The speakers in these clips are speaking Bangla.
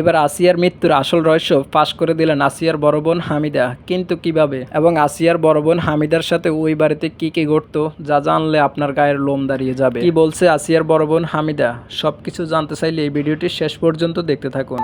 এবার আসিয়ার মৃত্যুর আসল রহস্য ফাঁস করে দিলেন আসিয়ার বড় বোন হামিদা। কিন্তু কীভাবে? এবং আসিয়ার বড় বোন হামিদার সাথে ওই বাড়িতে কি কি ঘটত, যা জানলে আপনার গায়ের লোম দাঁড়িয়ে যাবে। কি বলছে আসিয়ার বড় বোন হামিদা? সবকিছু জানতে চাইলে এই ভিডিওটি শেষ পর্যন্ত দেখতে থাকুন।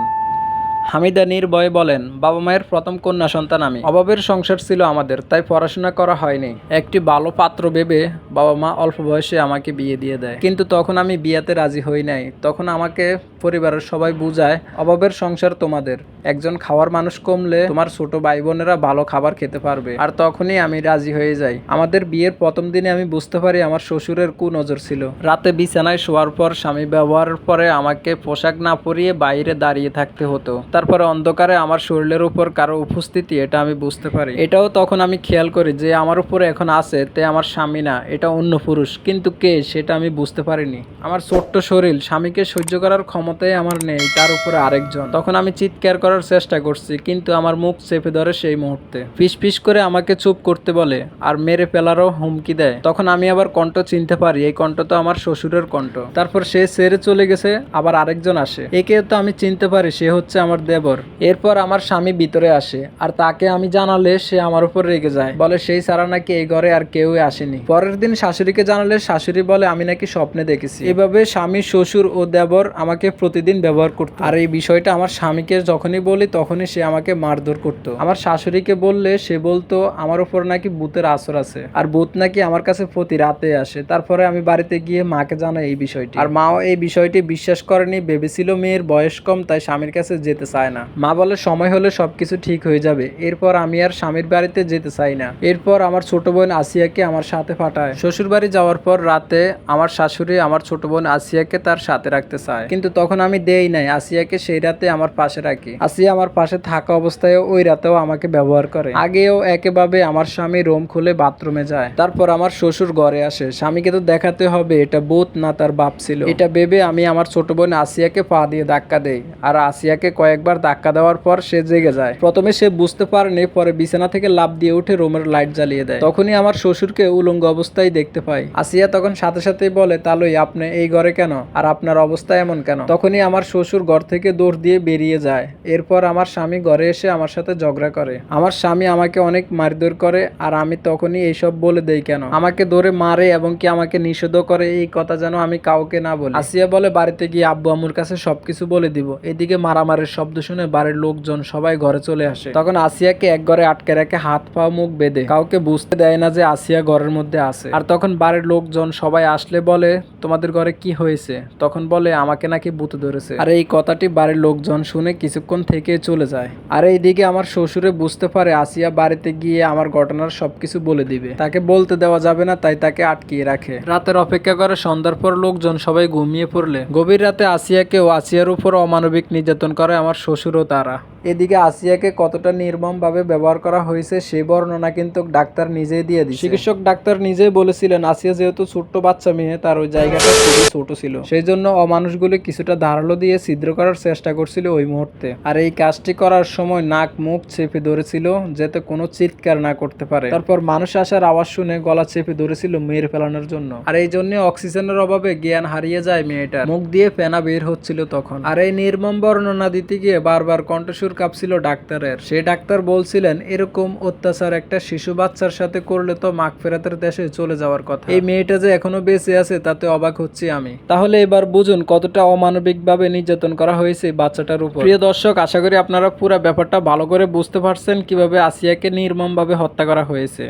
হামিদা নির্ভয়ে বলেন, বাবা মায়ের প্রথম কন্যা সন্তান আমি। অভাবের সংসার ছিল আমাদের, তাই পড়াশোনা করা হয়নি। একটি ভালো পাত্র ভেবে বাবা মা অল্প বয়সে আমাকে বিয়ে দিয়ে দেয়। কিন্তু তখন আমি বিয়েতে রাজি হই নাই। তখন আমাকে পরিবারের সবাই বুঝায়, অভাবের সংসার তোমাদের। একজন খাওয়ার মানুষ কমলে তোমার ছোট ভাই বোনেরা ভালো খাবার খেতে পারবে। আর তখনই আমি রাজি হয়ে যাই। আমাদের বিয়ের প্রথম দিনে আমি বুঝতে পারি আমার শ্বশুরের কু নজর ছিল। রাতে বিছানায় শোয়ার পর স্বামী ব্যবহারের পরে আমাকে পোশাক না পরিয়ে বাইরে দাঁড়িয়ে থাকতে হতো। তারপরে অন্ধকারে আমার শরীরের উপর কারও উপস্থিতি, এটা আমি বুঝতে পারি। এটাও তখন আমি খেয়াল করি যে আমার উপরে এখন আছে, তে আমার স্বামী না, এটা অন্য পুরুষ। কিন্তু কে, সেটা আমি বুঝতে পারিনি। আমার ছোট্ট শরীর, স্বামীকে সহ্য করার ক্ষমতাই আমার নেই, তার উপরে আরেকজন। তখন আমি চিৎকার করার চেষ্টা করছি, কিন্তু আমার মুখ চেপে ধরে সেই মুহূর্তে। ফিস ফিস করে আমাকে চুপ করতে বলে, আর মেরে ফেলারও হুমকি দেয়। তখন আমি আবার কণ্ঠ চিনতে পারি, এই কণ্ঠ তো আমার শ্বশুরের কণ্ঠ। তারপর সে সেরে চলে গেছে, আবার আরেকজন আসে। একে তো আমি চিনতে পারি, সে হচ্ছে আমার দেবর। এরপর আমার স্বামী ভিতরে আসে আর তাকে আমি জানালে সে আমার উপর রেগে যায়। বলে, সেই সারা নাকি এই ঘরে আর কেউই আসেনি। পরের দিন শাশুড়িকে জানালে শাশুড়ি বলে, আমি নাকি স্বপ্নে দেখেছি। এভাবে স্বামী, শ্বশুর ও দেবর আমাকে প্রতিদিন ব্যবহার করতো। আর এই বিষয়টা আমার স্বামীকে যখনই বলি, তখনই সে আমাকে মারধর করতো। আমার শাশুড়িকে বললে, সে বলতো, আমার উপর নাকি ভূতের আসর আছে আর ভূত নাকি আমার কাছে প্রতি রাতে আসে। তারপরে আমি বাড়িতে গিয়ে মাকে জানাই এই বিষয়টি। আর মাও এই বিষয়টি বিশ্বাস করেনি, ভেবেছিল মেয়ের বয়স কম, তাই স্বামীর কাছে যেতে চায় না। মা বলে, সময় হলে সবকিছু ঠিক হয়ে যাবে। এরপর আমি আর স্বামীর বাড়িতে যেতে চাই না। এরপর আমার ছোট বোন আসিয়াকে আমার সাথে পাঠায়। শ্বশুর বাড়ি যাওয়ার পর রাতে আমার শাশুড়ি আমার ছোট বোন আসিয়াকে তার সাথে রাখতে চায়। কিন্তু তখন আমি দেই নাই, আসিয়াকে সেই রাতে আমার পাশে রাখি। আসিয়া আমার পাশে থাকা অবস্থায় ওই রাতেও আমাকে ব্যবহার করে। আগেও একেভাবে আমার স্বামী রোম খুলে বাথরুমে যায়। তারপর আমার শ্বশুর ঘরে আসে। স্বামীকে তো দেখাতে হবে, এটা বোধ না তার বাপ ছিল। এটা ভেবে আমি আমার ছোট বোন আসিয়াকে পা দিয়ে ধাক্কা দেই। আর আসিয়াকে কয়েকবার ধাক্কা দেওয়ার পর সে জেগে যায়। প্রথমে সে বুঝতে পারেনি, পরে বিছানা থেকে লাভ দিয়ে উঠে রুমের লাইট জ্বালিয়ে দেয়। তখনই আমার শ্বশুরকে উলঙ্গ অবস্থায় দেখতে পাই। আসিয়া তখন সাথে সাথে বলে, তালই, আপনি এই ঘরে কেন? আর আপনার অবস্থা এমন কেন? তখনই আমার শ্বশুর ঘর থেকে দৌড় দিয়ে বেরিয়ে যায়। এরপর আমার স্বামী ঘরে এসে আমার সাথে ঝগড়া করে। আমার স্বামী আমাকে অনেক মারধর করে, আর আমি তখনই এইসব বলে দেই কেন? আমাকে ধরে মারে এবং কি আমাকে নিষেধ করে? এই কথা যেন আমি কাউকে না বলি। আসিয়া বলে, বাড়িতে গিয়ে আব্বু আম্মুর কাছে সবকিছু বলে দিব। এদিকে মারামারের শব্দ শুনে বাড়ির লোকজন সবাই ঘরে চলে আসে। তখন আসিয়াকে এক ঘরে আটকে রেখে হাত পা মুখ বেঁধে। কাউকে বুঝতে দেয় না যে আসিয়া ঘরের মধ্যে আছে। আর তখন বাড়ির লোকজন সবাই আসলে বলে, তোমাদের ঘরে কি হয়েছে? তখন বলে, আমাকে নাকি বুতে ধরেছে। আর এই কথাটি বাড়ির লোকজন শুনে কিছুক্ষণ থেকে চলে যায়। আর এইদিকে আমার শ্বশুরে বুঝতে পারে, আসিয়া বাড়িতে গিয়ে আমার ঘটনার সবকিছু বলে দিবে। তাকে বলতে দেওয়া যাবে না, তাই তাকে আটকিয়ে রাখে। রাতের অপেক্ষা করে সন্ধ্যার পর লোকজন সবাই ঘুমিয়ে পড়লে। গভীর রাতে আসিয়াকে ও আসিয়ার উপর অমানবিক নির্যাতন করে আমার শ্বশুর ও তারা। এদিকে আসিয়াকে কতটা নির্মমভাবে ব্যবহার করা হয়েছে সে বর্ণনা কিন্তু ডাক্তার নিজেই দিয়ে দিচ্ছে চিকিৎসক ডাক্তার নিজেই বলেছিলেন আসিয়া যেহেতু ছোট্ট বাচ্চা মেয়ে তার ওই জায়গাটা খুবই ছোট ছিল। সেই জন্য অমানুষগুলি কিছুটা ধারালো দিয়ে ছিদ্র করার চেষ্টা করছিল ওই মুহূর্তে। আর এই কাজটি করার সময় নাক মুখ চেপে ধরেছিল যাতে কোনো চিৎকার না করতে পারে। তারপর মানুষ আসার আওয়াজ শুনে গলা চেপে ধরেছিল মেয়ের ফেলানোর জন্য। আর এই জন্য অক্সিজেনের অভাবে জ্ঞান হারিয়ে যায় মেয়েটা মুখ দিয়ে ফেনা বের হচ্ছিল তখন। আর এই নির্মম বর্ণনা দিতে গিয়ে বারবার কণ্ঠস্বর কাঁপছিল ডাক্তারের। সেই ডাক্তার বলছিলেন, এরকম অত্যাচার একটা শিশু বাচ্চার সাথে করলে তো মাখ ফেরাতের দেশে চলে যাওয়ার কথা। এই মেয়েটা যে এখনও বেঁচে আছে, তাতে অবাক হচ্ছি আমি। তাহলে এবার বুঝুন কতটা অমানবিকভাবে নির্যাতন করা হয়েছে বাচ্চাটার উপর। প্রিয় দর্শক, আশা করি আপনারা পুরো ব্যাপারটা ভালো করে বুঝতে পারছেন কীভাবে আসিয়াকে নির্মমভাবে হত্যা করা হয়েছে।